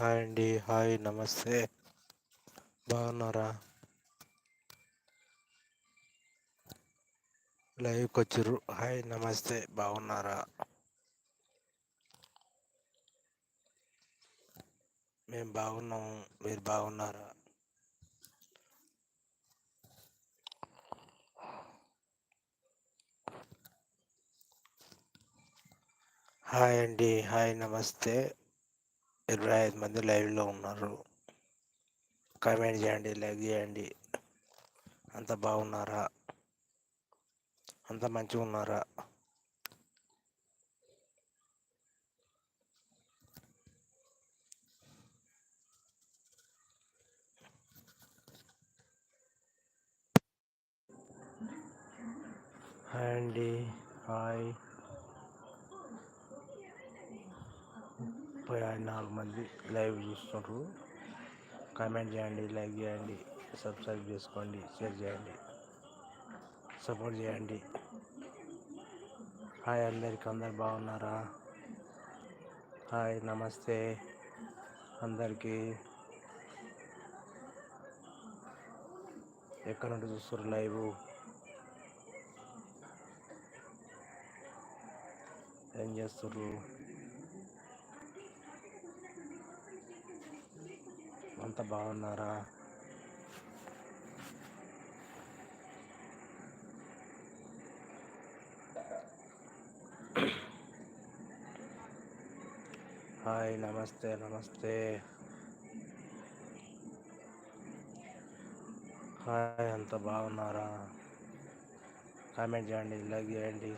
Hi అండి. Hi నమస్తే. బాగున్నారా? లైవ్కి వచ్చారు హాయ్ నమస్తే. బాగున్నారా? మేము బాగున్నాము. మీరు బాగున్నారా? హాయ్ అండి. హాయ్ నమస్తే. ఇరవై ఐదు మంది లైవ్లో ఉన్నారు. కామెంట్ చేయండి లైక్ చేయండి. అంత బాగున్నారా? అంత మంచిగా ఉన్నారా? హాయ్ అండి. హాయ్. ముప్పై నాలుగు మంది లైవ్ చూస్తున్నారు కామెంట్ చేయండి లైక్ చేయండి సబ్స్క్రైబ్ చేసుకోండి షేర్ చేయండి సపోర్ట్ చేయండి. హాయ్ అందరికి అందరు బాగున్నారా? హాయ్ నమస్తే అందరికీ. ఎక్కడ నుండి చూస్తారు లైవ్? ఏం చేస్తారు అంత బాగున్నారా? హాయ్ నమస్తే నమస్తే. హాయ్ అంత బాగున్నారా? కామెంట్ చేయండి లైక్ చేయండి.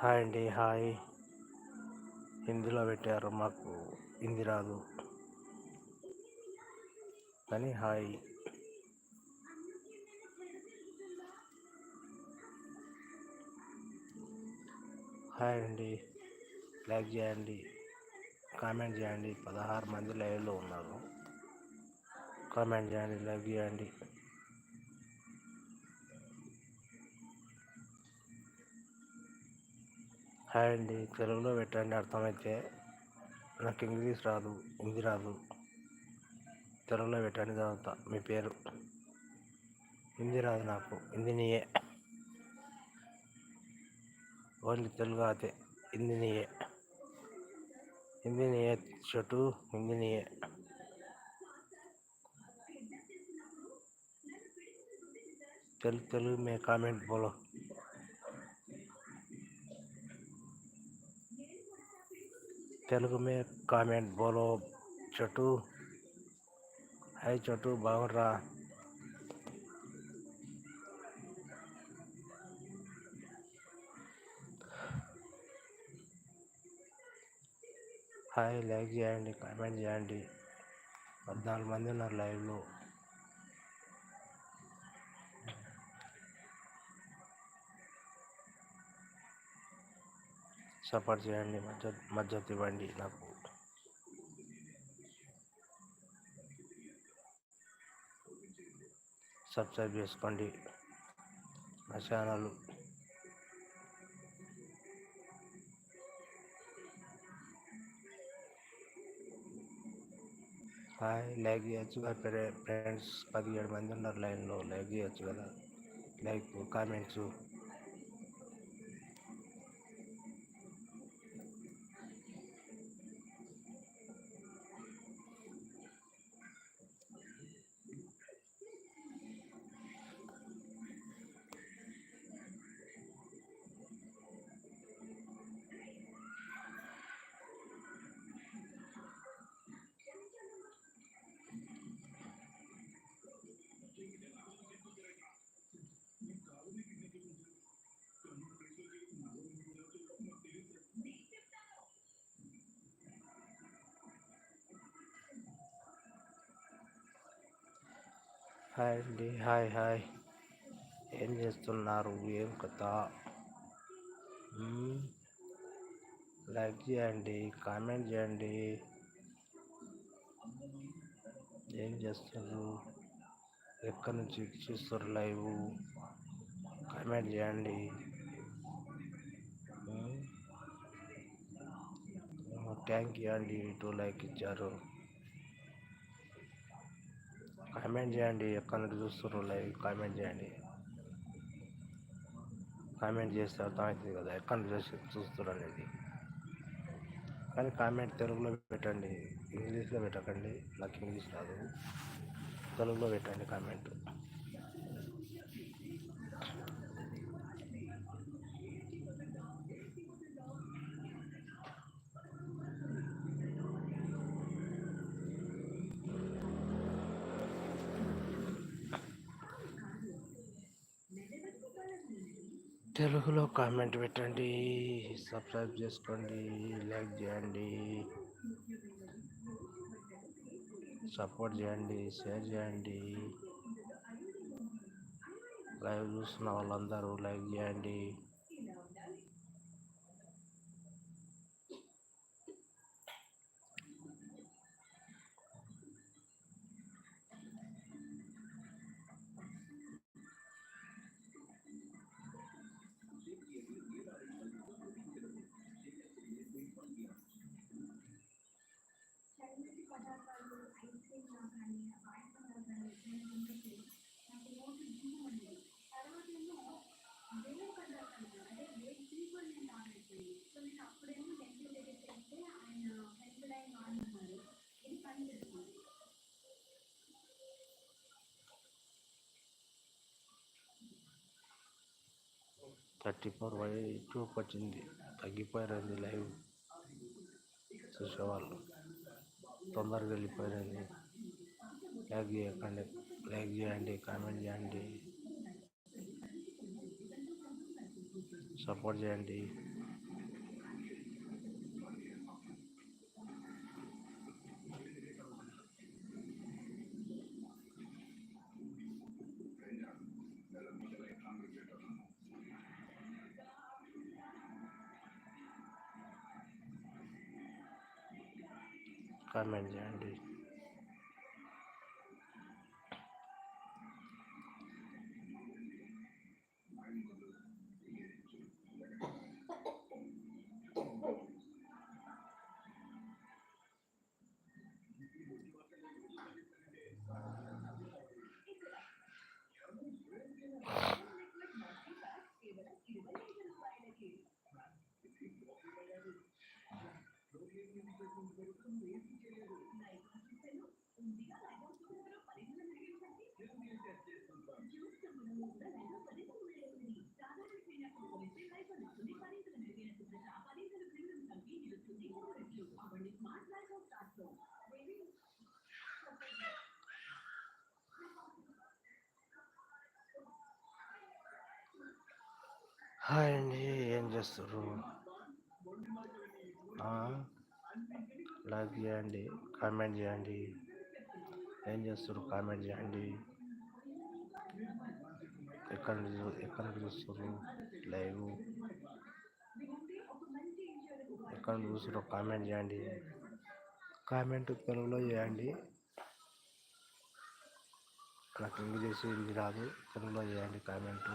హాయ్ అండి హాయ్. హిందీలో పెట్టారు మాకు హిందీ రాదు కానీ హాయ్. హాయ్ అండి లైక్ చేయండి కామెంట్ చేయండి. పదహారు మంది లైవ్లో ఉన్నారు. కామెంట్ చేయండి లైక్ చేయండి. హాయ్ అండి తెలుగులో పెట్టండి అర్థమైతే. నాకు ఇంగ్లీష్ రాదు హిందీ రాదు. తెలుగులో పెట్టండి తర్వాత మీ పేరు. హిందీ రాదు నాకు హిందీ నీయే ఓన్లీ తెలుగు అదే హిందీ నీయే హిందీ నీయే షర్టు హిందీ నీయే తెలుగు తెలుగు మే కామెంట్ బోలో. తెలుగు మే కామెంట్ బోలో చటు. హై చటు బాగుర్రా హాయ్ లైక్ చేయండి కామెంట్ చేయండి. పద్నాలుగు మంది ఉన్నారు లైవ్లో. సపోర్ట్ చేయండి మద్దతు మద్దతు ఇవ్వండి నాకు. సబ్స్క్రైబ్ చేసుకోండి నా ఛానల్. హాయ్ లైక్ చేయొచ్చు కదా ఫ్రెండ్స్. పదిహేడు మంది ఉన్నారు లైన్లో లైక్ చేయొచ్చు కదా. Like comments. హాయ్ అండి. Hi hi. ఏం చేస్తున్నారు? ఏం కథ? లైక్ చేయండి కామెంట్ చేయండి. ఏం చేస్తున్నారు? ఎక్కడి నుంచి చూస్తారు లైవ్? కామెంట్ చేయండి. థ్యాంక్ యూ అండి. టూ లైక్ ఇచ్చారు. కామెంట్ చేయండి ఎక్కడి నుండి చూస్తున్నారు లైవ్? కామెంట్ చేయండి. కామెంట్ చేస్తే అర్థమవుతుంది కదా ఎక్కడి నుంచి చూసి చూస్తారు అనేది. కానీ కామెంట్ తెలుగులో పెట్టండి ఇంగ్లీష్లో పెట్టకండి. నాకు ఇంగ్లీష్ రాదు. తెలుగులో పెట్టండి కామెంట్. తెలుగులో కామెంట్ పెట్టండి సబ్స్క్రైబ్ చేసుకోండి లైక్ చేయండి సపోర్ట్ చేయండి షేర్ చేయండి. లైవ్ చూస్తున్న వాళ్ళందరూ లైక్ చేయండి. థర్టీ ఫోర్ వై టూకి వచ్చింది తగ్గిపోయారండి లైవ్ చూసేవాళ్ళు. తొందరగా వెళ్ళిపోయారండి లైక్ చేయకండి లైక్ చేయండి కామెంట్ చేయండి సపోర్ట్ చేయండి కామెంట్ చేయండి హాయ్ అండి ఏం చేస్తారు లైక్ చేయండి కామెంట్ చేయండి. ఏం చేస్తారు కామెంట్ చేయండి. ఎక్కడ ఎక్కడ చూస్తారు లైవ్ ఎక్కడ నుంచి చూస్తారో కామెంట్ చేయండి. కామెంట్ తెలుగులో చేయండి. నాకు ఇంగ్లీష్ ఇది రాదు. తెలుగులో చేయండి కామెంటు